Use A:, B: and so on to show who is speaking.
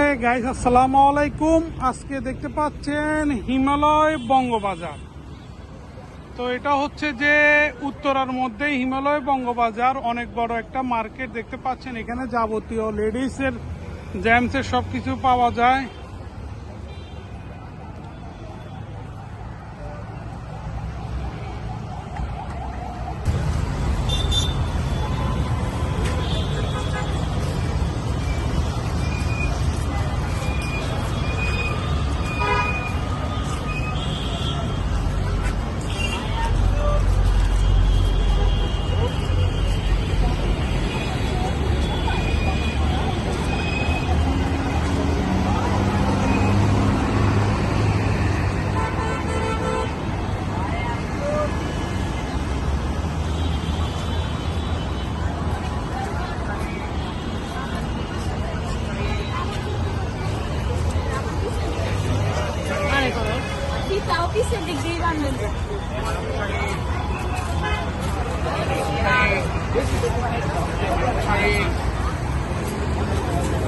A: Hey guys আসসালামু আলাইকুম। আজকে দেখতে পাচ্ছেন হিমালয় বঙ্গবাজার। তো এটা হচ্ছে যে উত্তরার মধ্যে হিমালয় বঙ্গবাজার। অনেক বড় একটা মার্কেট দেখতে পাচ্ছেন। এখানে যাবতীয় লেডিসের, জেন্টসের সব কিছু পাওয়া যায়।
B: काउपी से डिग्री वन मिल